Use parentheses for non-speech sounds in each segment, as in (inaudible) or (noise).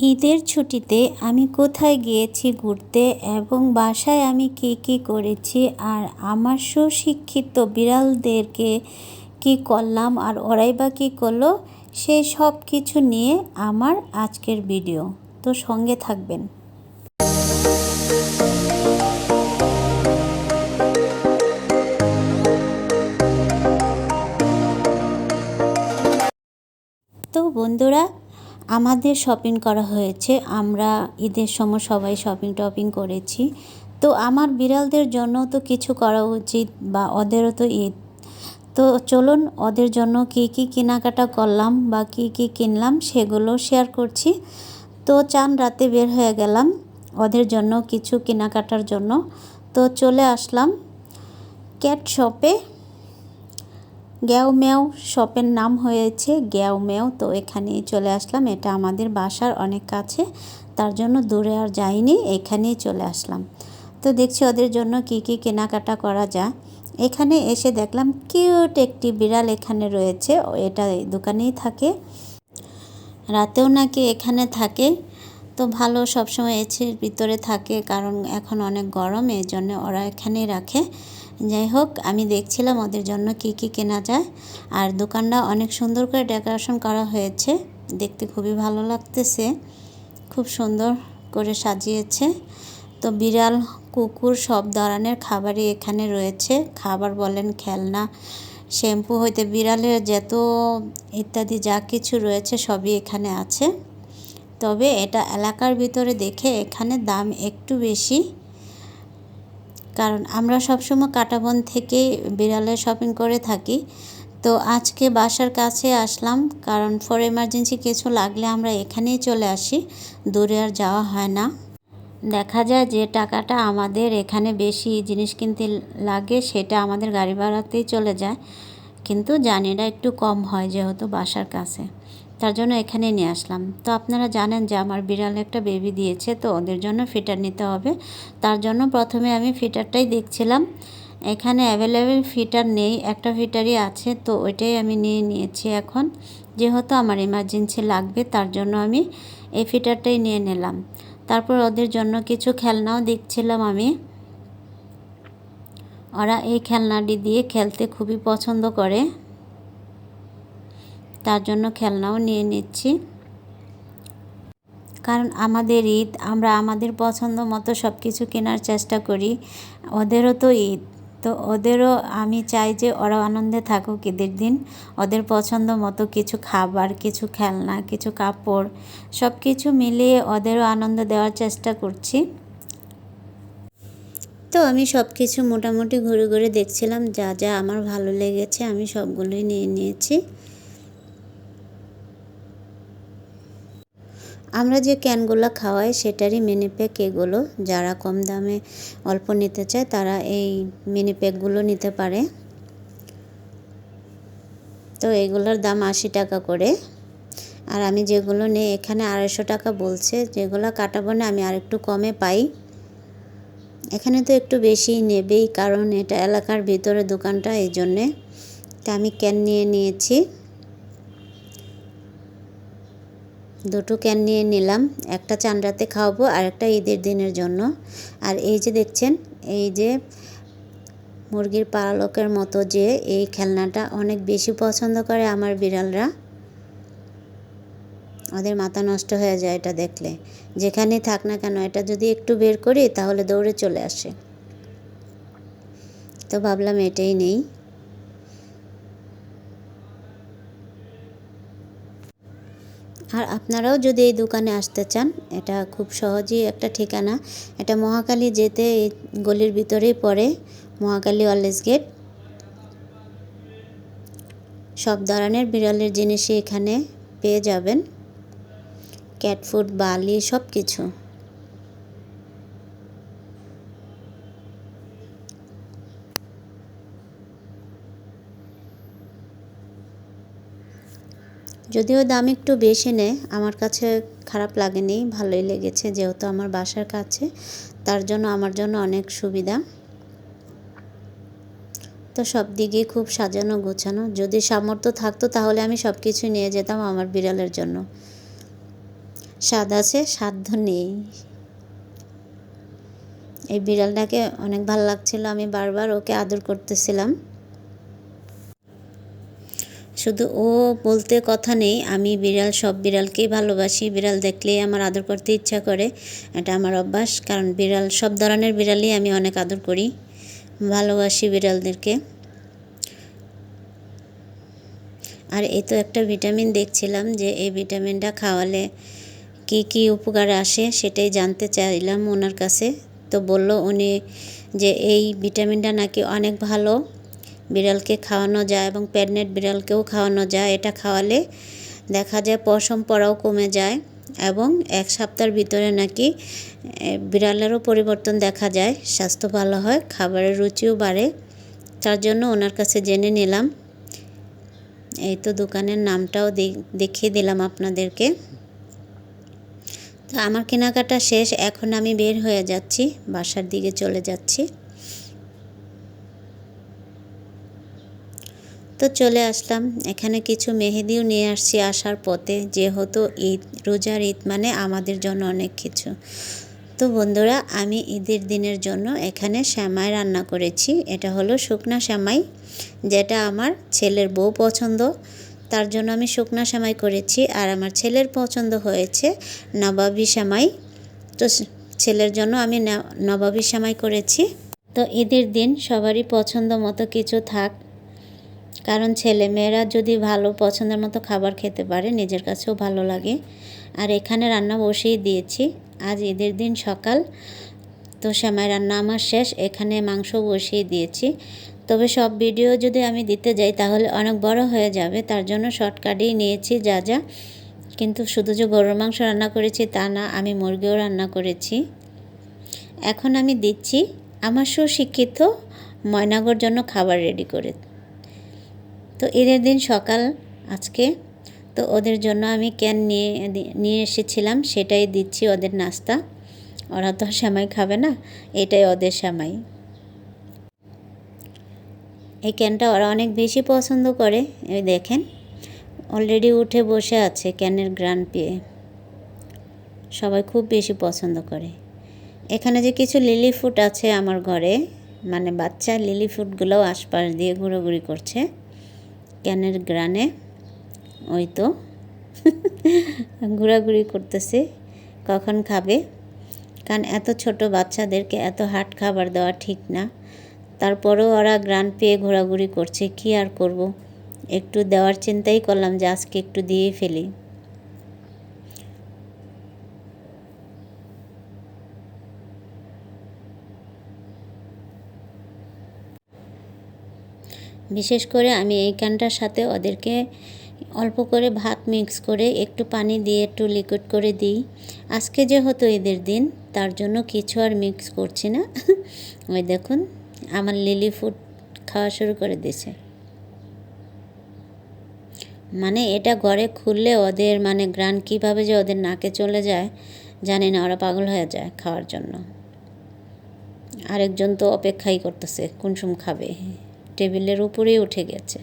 ঈদের ছুটিতে আমি কোথায় গিয়েছি ঘুরতে এবং বাসায় আমি কী কী করেছি আর আমার সুশিক্ষিত বিড়ালদেরকে কি করলাম আর ওরাই বা কী করল সেই সব কিছু নিয়ে আমার আজকের ভিডিও। তো সঙ্গে থাকবেন। তো বন্ধুরা আমাদের শপিং করা হয়েছে, আমরা ঈদের সময় সবাই শপিং টপিং করেছি। তো আমার বিড়ালদের জন্য তো কিছু করা উচিত বা ওদেরও তো ঈদ। তো চলুন ওদের জন্য কি কি কেনাকাটা করলাম বা কি কি কিনলাম সেগুলো শেয়ার করছি। তো চান রাতে বের হয়ে গেলাম ওদের জন্য কিছু কেনাকাটার জন্য। তো চলে আসলাম ক্যাট শপে গ্যাও ম্যাও শপের নাম হয়েছে গ্যাও ম্যাও। তো এখানেই চলে আসলাম। এটা আমাদের বাসার অনেক কাছে। তার জন্য দূরে আর যাইনি, এখানেই চলে আসলাম। তো দেখছি ওদের জন্য কি কি কেনাকাটা করা যায়। এখানে এসে দেখলাম কিউট একটি বিড়াল এখানে রয়েছে। এটা দোকানেই থাকে। রাতেও নাকি এখানে থাকে। তো ভালো সবসময় এসির ভিতরে থাকে, কারণ এখন অনেক গরম এই জন্য ওরা এখানেই রাখে। যাই হোক, আমি দেখছিলাম ওদের জন্য কি কি কেনা যায়। আর দোকানটা অনেক সুন্দর করে ডেকোরেশন করা হয়েছে। দেখতে খুবই ভালো লাগতেছে। খুব সুন্দর করে সাজিয়েছে। তো বিড়াল, কুকুর সব ধরনের খাবারই এখানে রয়েছে। খাবার বলেন, খেলনা, শ্যাম্পু হইতে বিড়ালের যত ইত্যাদি যা কিছু রয়েছে সবই এখানে আছে। তবে এটা এলাকার ভিতরে দেখে এখানে দাম একটু বেশি। কারণ আমরা সবসময় কাটাবন থেকে বিড়ালের শপিং করে থাকি। তো আজকে বাসার কাছে আসলাম কারণ ফর এমার্জেন্সি কিছু লাগলে আমরা এখানেই চলে আসি, দূরে আর যাওয়া হয় না। দেখা যায় যে টাকাটা আমাদের এখানে বেশি জিনিস কিনতে লাগে সেটা আমাদের গাড়ি ভাড়াতেই চলে যায়, কিন্তু জানিটা একটু কম হয় যেহেতু বাসার কাছে। তার জন্য এখানে নিয়ে আসলাম। তো আপনারা জানেন যে আমার বিড়াল একটা বেবি দিয়েছে, তো ওদের জন্য ফিটার নিতে হবে। তার জন্য প্রথমে আমি ফিটারটাই দেখছিলাম। এখানে অ্যাভেলেবেল ফিটার নেই, একটা ফিটারই আছে, তো ওইটাই আমি নিয়ে নিয়েছি এখন। যেহেতু আমার ইমার্জেন্সি লাগবে, তার জন্য আমি এই ফিটারটাই নিয়ে নিলাম। তারপর ওদের জন্য কিছু খেলনাও দেখছিলাম আমি। ওরা এই খেলনাটি দিয়ে খেলতে খুবই পছন্দ করে। তার জন্য খেলনাও নিয়ে নিচ্ছি। কারণ আমাদের ঈদ, আমরা আমাদের পছন্দ মতো সব কিছু কেনার চেষ্টা করি। ওদেরও তো ঈদ, তো ওদেরও আমি চাই যে ওরা আনন্দে থাকুক ঈদের দিন। ওদের পছন্দ মতো কিছু খাবার, কিছু খেলনা, কিছু কাপড় সব কিছু মিলিয়ে ওদেরও আনন্দ দেওয়ার চেষ্টা করছি। তো আমি সব কিছু মোটামুটি ঘুরে ঘুরে দেখছিলাম, যা যা আমার ভালো লেগেছে আমি সবগুলোই নিয়ে নিয়েছি। আমরা যে ক্যানগুলো খাওয়াই সেটারই মিনি প্যাক এগুলো, যারা কম দামে অল্প নিতে চায় তারা এই মিনি প্যাকগুলো নিতে পারে। তো এগুলোর দাম আশি টাকা করে। আর আমি যেগুলো নেই, এখানে আড়াইশো টাকা বলছে, যেগুলো কাটাবো না আমি আরেকটু কমে পাই। এখানে তো একটু বেশি নেবেই, কারণ এটা এলাকার ভিতরে দোকানটা, এই জন্যে। তা আমি ক্যান নিয়ে নিয়েছি। দুটো ক্যান নিয়ে নিলাম। একটা চান্ডাতে খাওয়াবো আর একটা ঈদের দিনের জন্য। আর এই যে দেখছেন, এই যে মুরগির পালকের মতো যে এই খেলনাটা অনেক বেশি পছন্দ করে আমার বিড়ালরা। ওদের মাথা নষ্ট হয়ে যায় এটা দেখলে। যেখানে থাক না কেন, এটা যদি একটু বের করি তাহলে দৌড়ে চলে আসে। তো ভাবলাম এটাই নেই। আর আপনারাও যদি এই দোকানে আসতে চান, এটা খুব সহজেই একটা ঠিকানা। এটা মহাকালী যেতে এই গলির ভিতরেই পড়ে, মহাকালী ওয়ালেস গেট। সব ধরনের বিড়ালের জিনিসই এখানে পেয়ে যাবেন। ক্যাট ফুড, বালি সব কিছু যদিও দাম একটু বেশি নেয়, আমার কাছে খারাপ লাগেনি, ভালোই লেগেছে যেহেতু আমার বাসার কাছে, তার জন্য আমার জন্য অনেক সুবিধা। তো সব দিকেই খুব সাজানো গোছানো, যদি সামর্থ্য থাকতো তাহলে আমি সব কিছু নিয়ে যেতাম আমার বিড়ালের জন্য। স্বাদ আছে সাধ্য নেই। এই বিড়ালটাকে অনেক ভালো লাগছিল, আমি বারবার ওকে আদর করতেছিলাম। শুধু ও বলতে কথা নেই, আমি বিড়াল, সব বিড়ালকেই ভালোবাসি। বিড়াল দেখলেই আমার আদর করতে ইচ্ছা করে, এটা আমার অভ্যাস। কারণ বিড়াল, সব ধরনের বিড়ালই আমি অনেক আদর করি। ভালোবাসি বিড়ালদেরকে। আর এই তো একটা ভিটামিন দেখছিলাম যে, এই ভিটামিনটা খাওয়ালে কি কি উপকার আসে সেটাই জানতে চাইলাম ওনার কাছে। তো বলল উনি যে, এই ভিটামিনটা নাকি অনেক ভালো। বিড়ালকে খাওয়ানো যায় এবং প্রেগনেন্ট বিড়ালকেও খাওয়ানো যায়। এটা খাওয়ালে দেখা যায় পশম পড়াও কমে যায় এবং এক সপ্তাহের ভিতরে নাকি বিড়ালেরও পরিবর্তন দেখা যায়। স্বাস্থ্য ভালো হয়, খাবারের রুচিও বাড়ে। তার জন্য ওনার কাছে জেনে নিলাম। এই তো দোকানের নামটাও দেখিয়ে দিলাম আপনাদেরকে। তো আমার কেনাকাটা শেষ, এখন আমি বের হয়ে যাচ্ছি, বাসার দিকে চলে যাচ্ছি। তো চলে আসলাম। এখানে কিছু মেহেদিও নিয়ে আসছি আসার পথে, যেহেতু ঈদ, রোজার ঈদ মানে আমাদের জন্য অনেক কিছু। তো বন্ধুরা, আমি ঈদের দিনের জন্য এখানে শ্যামাই রান্না করেছি। এটা হলো শুকনা শ্যামাই, যেটা আমার ছেলের বউ পছন্দ। তার জন্য আমি শুকনা শ্যামাই করেছি আর আমার ছেলের পছন্দ হয়েছে নবাবি শ্যামাই। তো ছেলের জন্য আমি নবাবি শ্যামাই করেছি। তো ঈদের দিন সবারই পছন্দ মতো কিছু থাক কারণ ছেলে মেয়েরা যদি ভালো পছন্দের মতো খাবার খেতে পারে, নিজের কাছেও ভালো লাগে। আর এখানে রান্না বসিয়ে দিয়েছি। আজ ঈদের দিন সকাল, তো শ্যামাই রান্না আমার শেষ। এখানে মাংস বসিয়ে দিয়েছি। তবে সব ভিডিও যদি আমি দিতে যাই, তাহলে অনেক বড় হয়ে যাবে। তার জন্য শর্টকাটেই নিয়েছি যা যা। কিন্তু শুধু যে গরুর মাংস রান্না করেছি, তা না, আমি মুরগিও রান্না করেছি। এখন আমি দিচ্ছি আমার সুশিক্ষিত ময়নাগর জন্য খাবার রেডি করে। তো ঈদের দিন সকাল আজকে। তো ওদের জন্য আমি ক্যান নিয়ে নিয়ে এসেছিলাম, সেটাই দিচ্ছি ওদের নাস্তা। ওরা তো সেমাই খাবে না, এটাই ওদের শ্যামাই এই ক্যানটা ওরা অনেক বেশি পছন্দ করে, এই দেখেন। অলরেডি উঠে বসে আছে ক্যানের গ্রান পেয়ে। সবাই খুব বেশি পছন্দ করে। এখানে যে কিছু লিলি ফুট আছে আমার ঘরে মানে বাচ্চা লিলি ফুটগুলোও আশপাশ দিয়ে ঘুরোঘুরি করছে। ক্যানের গ্রানে, ওই তো, (laughs) ঘোরাঘুরি করতেছে, কখন খাবে? কারণ এত ছোট বাচ্চাদেরকে এত হাট খাবার দেওয়া ঠিক না। তারপরেও ওরা গ্রান পেয়ে ঘোরাঘুরি করছে, কি আর করব? একটু দেওয়ার চিন্তাই করলাম যে আজকে একটু দিয়েই ফেলি। বিশেষ করে আমি এই কানটার সাথে ওদেরকে অল্প করে ভাত মিক্স করে একটু পানি দিয়ে একটু লিকুইড করে দিই। আজকে যেহেতু এদের দিন, তার জন্য কিছু আর মিক্স করছি না। (laughs) ওই দেখুন, আমার লিলি ফুড খাওয়া শুরু করে দিয়েছে। মানে এটা ঘরে খুললে ওদের মানে গ্রান কীভাবে যে ওদের নাকে চলে যায়, জানি না, ওরা পাগল হয়ে যায় খাওয়ার জন্য। আরেকজন তো অপেক্ষাই করতেছে কোন খাবে। টেবিলের উপরেই উঠে গেছে।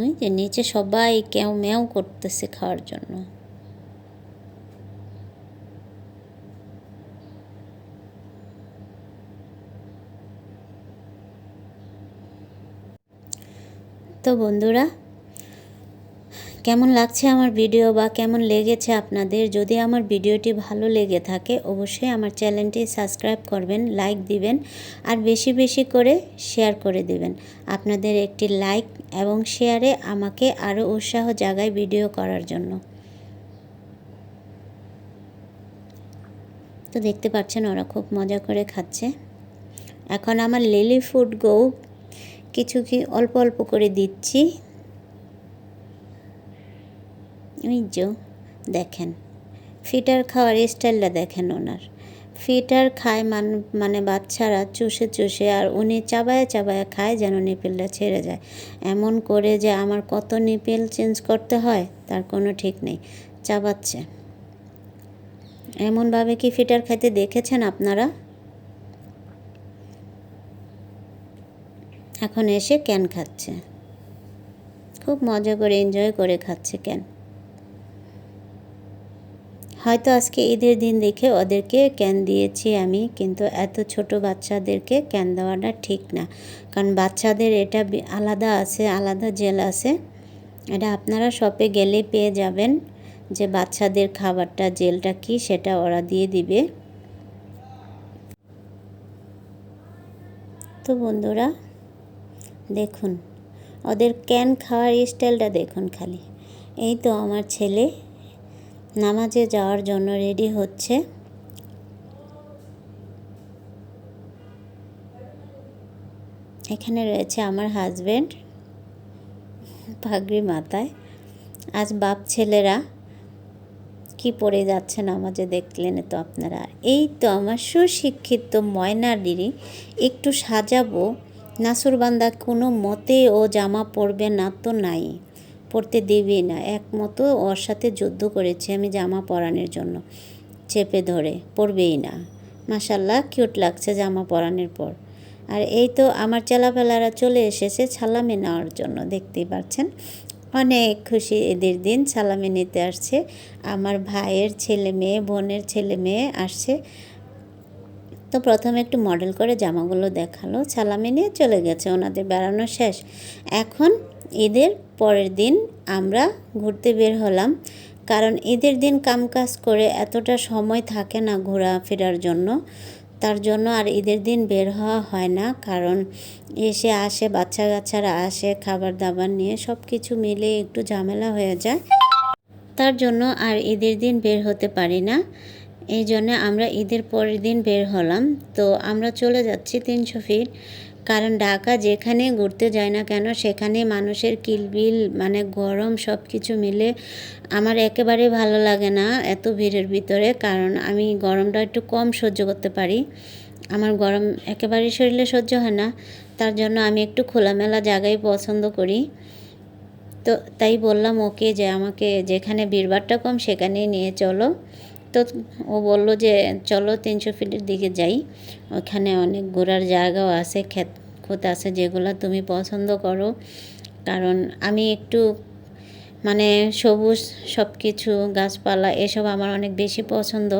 ওই যে নিচে সবাই কেউ ম্যাও করতেছে খাওয়ার জন্য। তো বন্ধুরা কেমন লাগছে আমার ভিডিও বা কেমন লেগেছে আপনাদের? যদি আমার ভিডিওটি ভালো লেগে থাকে, অবশ্যই আমার চ্যানেলটি সাবস্ক্রাইব করবেন, লাইক দিবেন, আর বেশি বেশি করে শেয়ার করে দিবেন। আপনাদের একটি লাইক এবং শেয়ারে আমাকে আরও উৎসাহ জাগায় ভিডিও করার জন্য। তো দেখতে পাচ্ছেন ওরা খুব মজা করে খাচ্ছে। এখন আমার লিলি ফুড গৌ কিছু কি অল্প অল্প করে দিচ্ছি। ওই যে, দেখেন। ফিটার খাওয়ার স্টাইলটা দেখেন ওনার। ফিটার খায় মান মানে বাচ্চারা চুষে চুষে আর উনি চাবায় চাবায় খায় যেন নিপেলটা ছেড়ে যায়। এমন করে যে আমার কত নিপেল চেঞ্জ করতে হয়, তার কোনো ঠিক নেই। চাবাচ্ছে। এমনভাবে কি ফিটার খাইতে দেখেছেন আপনারা? এখন এসে ক্যান খাচ্ছে। খুব মজা করে এনজয় করে খাচ্ছে কেন হয়তো আজকে ঈদের দিন দেখে ওদেরকে ক্যান দিয়েছি আমি, কিন্তু এত ছোট বাচ্চাদেরকে ক্যান দেওয়াটা ঠিক না। কারণ বাচ্চাদের এটা আলাদা আছে, আলাদা জেল আছে। এটা আপনারা শপে গেলে পেয়ে যাবেন যে বাচ্চাদের খাবারটা, জেলটা কি সেটা ওরা দিয়ে দিবে। তো বন্ধুরা, দেখুন, ওদের ক্যান খাওয়ার স্টাইলটা দেখুন খালি। এই তো আমার ছেলে নামাজে যাওয়ার জন্য রেডি হচ্ছে। এখানে রয়েছে আমার হাজব্যান্ড পাগড়ি মাথায়। আজ বাপ ছেলেরা কি পড়ে যাচ্ছে নামাজে দেখলেন তো আপনারা। এই তো আমার সুশিক্ষিত ময়নাডিরি একটু সাজাবো। নাসুরবান্দা কোনো মতে ও জামা পরবে না তো নাই। পরতে দেবেই না। একমতো ওর সাথে যুদ্ধ করেছি আমি জামা পরানোর জন্য। চেপে ধরে, পরবেই না। মাসাল্লাহ কিউট লাগছে জামা পরানোর পর। আর এই তো আমার চেলাপেলারা চলে এসেছে সালামি নেওয়ার জন্য, দেখতেই পাচ্ছেন। অনেক খুশি এদের দিন সালামি নিতে আসছে। আমার ভাইয়ের ছেলে মেয়ে, বোনের ছেলে মেয়ে আসছে। তো প্রথমে একটু মডেল করে জামাগুলো দেখাল। সালামি নিয়ে চলে গেছে, ওনাদের বেড়ানো শেষ। এখন ঈদের পরের দিন আমরা ঘুরতে বের হলাম। কারণ ঈদের দিন কামকাজ করে এতটা সময় থাকে না ঘোরাফেরার জন্য। তার জন্য আর ঈদের দিন বের হওয়া হয় না। কারণ এসে আসে, বাচ্চা কাচ্চারা আসে খাবার দাবার নিয়ে সব কিছু মিলে একটু ঝামেলা হয়ে যায়। তার জন্য আর ঈদের দিন বের হতে পারি না। এই জন্য আমরা ঈদের পরের দিন বের হলাম। তো আমরা চলে যাচ্ছি তিনশো ফিট। কারণ ঢাকা যেখানে ঘুরতে যায় না কেন, সেখানে মানুষের কিলবিল মানে গরম সব কিছু মিলে আমার একেবারে ভালো লাগে না এত ভিড়ের ভিতরে। কারণ আমি গরমটা একটু কম সহ্য করতে পারি। আমার গরম একেবারে শরীরে সহ্য হয় না। তার জন্য আমি একটু খোলামেলা জায়গায় পছন্দ করি। তো তাই বললাম, ওকে যে আমাকে যেখানে ভিড়ভাড়টা কম সেখানেই নিয়ে চলো। তো ও বলল যে, চলো তিনশো ফিটের দিকে যাই। ওখানে অনেক ঘোরার জায়গাও আছে, ক্ষেত খুঁত আছে যেগুলো তুমি পছন্দ করো। কারণ আমি একটু মানে সবুজ সব কিছু গাছপালা এসব আমার অনেক বেশি পছন্দ।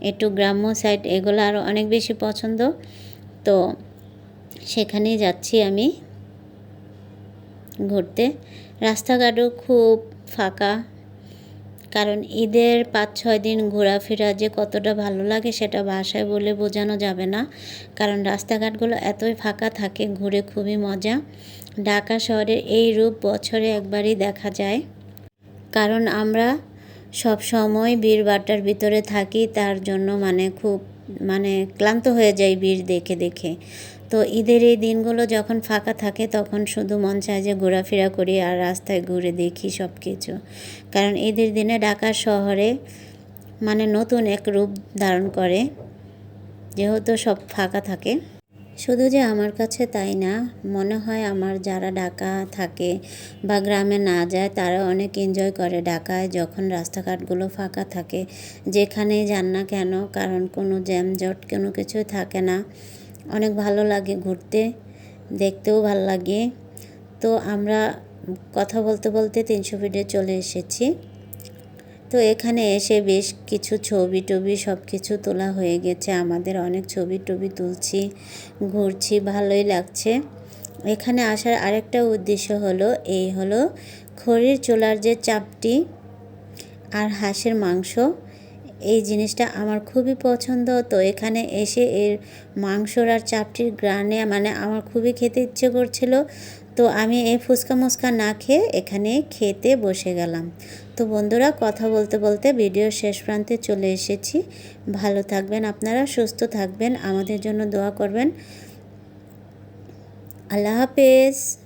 একটু গ্রাম্য সাইড এগুলো আরও অনেক বেশি পছন্দ। তো সেখানেই যাচ্ছি আমি ঘুরতে। রাস্তাঘাটও খুব ফাঁকা। কারণ ঈদের পাঁচ, ছয় দিন ঘোরাফেরা যে কতটা ভালো লাগে সেটা ভাষায় বলে বোঝানো যাবে না। কারণ রাস্তাঘাটগুলো এতই ফাঁকা থাকে, ঘুরে খুবই মজা। ঢাকা শহরের এই রূপ বছরে একবারই দেখা যায়। কারণ আমরা সব সময় বীর বাটার ভিতরে থাকি, তার জন্য মানে খুব মানে ক্লান্ত হয়ে যাই বীর দেখে দেখে। তো ঈদের এই দিনগুলো যখন ফাঁকা থাকে, তখন শুধু মন চায় যে ঘোরাফেরা করি আর রাস্তায় ঘুরে দেখি সব কিছু কারণ ঈদের দিনে ঢাকা শহরে মানে নতুন এক রূপ ধারণ করে, যেহেতু সব ফাঁকা থাকে। শুধু যে আমার কাছে তাই না, মনে হয় আমার যারা ঢাকা থাকে বা গ্রামে না যায়, তারা অনেক এনজয় করে ঢাকায় যখন রাস্তাঘাটগুলো ফাঁকা থাকে। যেখানেই যান না কেন, কারণ কোনো জ্যামজট কোনো কিছুই থাকে না। অনেক ভালো লাগে ঘুরতে, দেখতেও ভালো লাগে। তো আমরা কথা বলতে বলতে তিনশো ফিটে চলে এসেছি। তো এখানে এসে বেশ কিছু ছবি টবি সব কিছু তোলা হয়ে গেছে। আমাদের অনেক ছবি টবি তুলছি, ঘুরছি, ভালোই লাগছে। এখানে আসার আরেকটা উদ্দেশ্য হলো, এই হলো খড়ির চোলার যে চাপটি আর হাঁসের মাংস এই জিনিসটা আমার খুবই পছন্দ। তো এখানে এসে এর মাংসর আর চাপটির গ্রানে মানে আমার খুবই খেতে ইচ্ছে করছিল। তো আমি এই ফুচকা মুচকা না খেয়ে এখানে খেতে বসে গেলাম। তো বন্ধুরা, কথা বলতে বলতে ভিডিওর শেষ প্রান্তে চলে এসেছি। ভালো থাকবেন আপনারা, সুস্থ থাকবেন। আমাদের জন্য দোয়া করবেন। আল্লাহ হাফেজ।